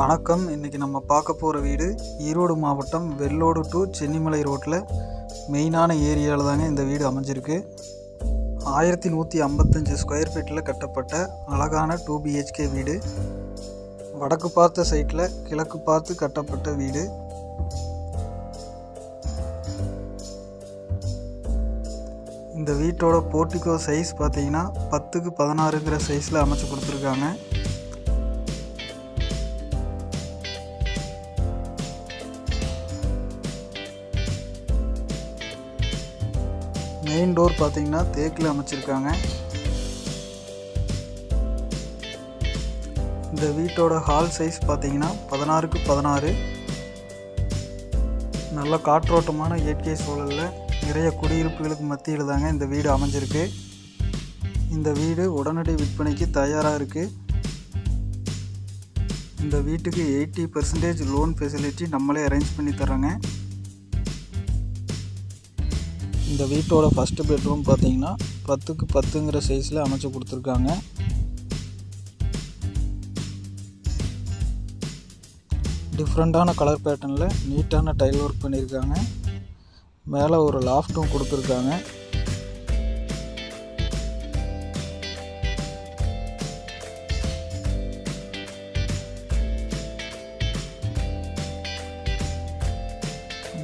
வணக்கம். இன்றைக்கி நம்ம பார்க்க போகிற வீடு ஈரோடு மாவட்டம் வெள்ளோடு டு சென்னிமலை ரோட்டில் மெயினான ஏரியாவில் தாங்க இந்த வீடு அமைஞ்சிருக்கு. ஆயிரத்தி நூற்றி ஐம்பத்தஞ்சு ஸ்கொயர் ஃபீட்டில் கட்டப்பட்ட அழகான டூ பிஹெச்கே வீடு. வடக்கு பார்த்த சைட்டில் கிழக்கு பார்த்து கட்டப்பட்ட வீடு. இந்த வீட்டோட போர்ட்டிகோ சைஸ் பார்த்தீங்கன்னா பத்துக்கு பதினாறுங்கிற சைஸில் அமைச்சு கொடுத்துருக்காங்க. மெயின் டோர் பார்த்தீங்கன்னா தேக்கில் அமைச்சிருக்காங்க. இந்த வீட்டோட ஹால் சைஸ் பார்த்தீங்கன்னா பதினாறுக்கு பதினாறு. நல்ல காற்றோட்டமான இயற்கை சூழலில் நிறைய குடியிருப்புகளுக்கு மத்தியில் தாங்க இந்த வீடு அமைஞ்சிருக்கு. இந்த வீடு உடனடி விற்பனைக்கு தயாராக இருக்குது இந்த வீட்டுக்கு எயிட்டி பர்சன்டேஜ் லோன் ஃபெசிலிட்டி நம்மளே அரேஞ்ச் பண்ணி தர்றோங்க. இந்த வீட்டோட ஃபஸ்ட்டு பெட்ரூம் பார்த்தீங்கன்னா பத்துக்கு பத்துங்கிற சைஸில் அமைச்சு கொடுத்துருக்காங்க. டிஃப்ரெண்ட்டான கலர் பேட்டர்னில் நீட்டான டைல் ஒர்க் பண்ணியிருக்காங்க. மேலே ஒரு லாஃப்ட்டும் கொடுத்துருக்காங்க.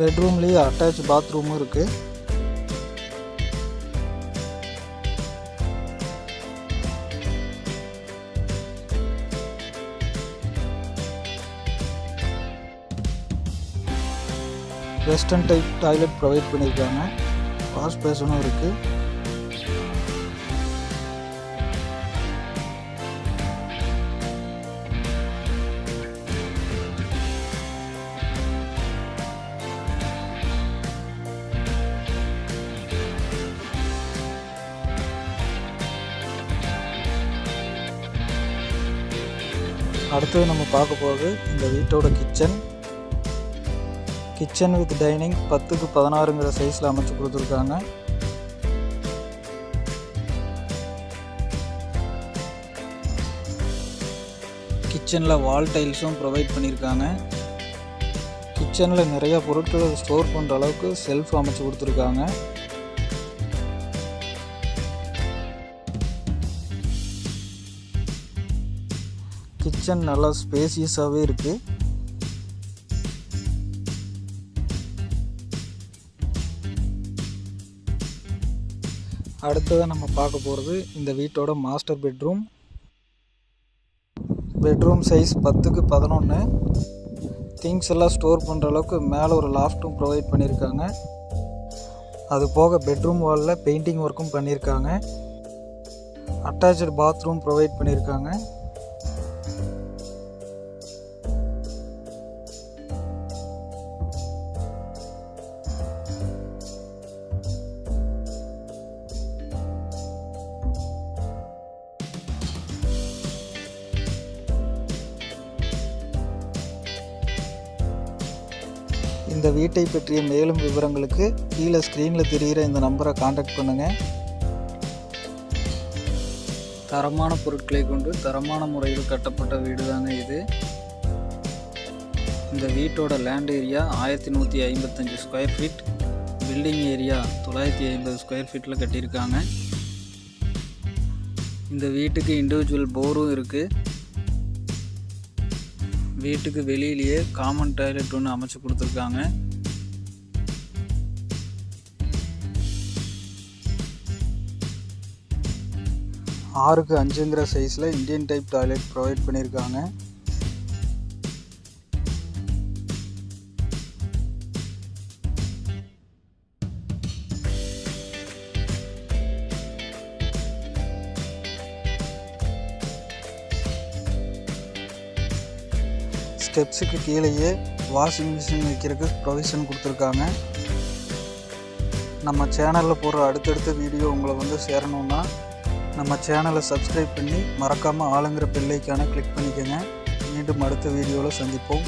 பெட்ரூம்லேயே அட்டாச் பாத்ரூமும் இருக்குது வெஸ்டர்ன் டைப் டாய்லெட் ப்ரொவைட் பண்ணியிருக்காங்க வாஷ் பேஷனும் இருக்குது அடுத்தது நம்ம பார்க்க போகிறது இந்த வீட்டோட கிச்சன் கிச்சன் வித் டைனிங் பத்துக்கு பதினாறுங்கிற சைஸில் அமைச்சு கொடுத்துருக்காங்க. கிச்சனில் வால் டைல்ஸும் ப்ரொவைட் பண்ணியிருக்காங்க கிச்சனில் நிறைய பொருட்களை ஸ்டோர் பண்ணுற அளவுக்கு செல்ஃப் அமைச்சு கொடுத்துருக்காங்க. கிச்சன் நல்லா ஸ்பேசியஸாகவே இருக்குது அடுத்ததாக நம்ம பார்க்க போகிறது இந்த வீட்டோட மாஸ்டர் பெட்ரூம் பெட்ரூம் சைஸ் பத்துக்கு பதினொன்று திங்ஸ் எல்லாம் ஸ்டோர் பண்ணுற அளவுக்கு மேலே ஒரு லாஃப்ட்டும் ப்ரொவைட் பண்ணியிருக்காங்க அது போக பெட்ரூம் வாலில் பெயிண்டிங் ஒர்க்கும் பண்ணியிருக்காங்க அட்டாச்சு பாத்ரூம் ப்ரொவைட் பண்ணியிருக்காங்க இந்த வீட்டை பற்றிய மேலும் விவரங்களுக்கு கீழே ஸ்க்ரீனில் தெரிகிற இந்த நம்பரை காண்டாக்ட் பண்ணுங்கள் தரமான பொருட்களை கொண்டு தரமான முறையில் கட்டப்பட்ட வீடு தாங்க இது? இந்த வீட்டோட லேண்ட் ஏரியா ஆயிரத்தி நூற்றி ஐம்பத்தஞ்சு ஸ்கொயர் ஃபீட் பில்டிங் ஏரியா தொள்ளாயிரத்தி ஐம்பது ஸ்கொயர் ஃபீட்டில் கட்டியிருக்காங்க. இந்த வீட்டுக்கு இண்டிவிஜுவல் போரும் இருக்குது வீட்டுக்கு வெளியிலேயே காமன் டாய்லெட் ஒன்று அமைச்சு கொடுத்துருக்காங்க. ஆறுக்கு அஞ்சுங்கிற சைஸில் இந்தியன் டைப் டாய்லெட் ப்ரொவைட் பண்ணியிருக்காங்க. ஸ்டெப்ஸுக்கு கீழேயே வாஷிங் மிஷின் வைக்கிறதுக்கு ப்ரொவிஷன் கொடுத்துருக்காங்க. நம்ம சேனலில் போடுற அடுத்தடுத்த வீடியோ உங்களை வந்து சேரணும்னா நம்ம சேனலை சப்ஸ்கிரைப் பண்ணி மறக்காமல் ஆளுங்கிற பில்லைக்கான கிளிக் பண்ணிக்கோங்க. மீண்டும் அடுத்த வீடியோவில் சந்திப்போம்.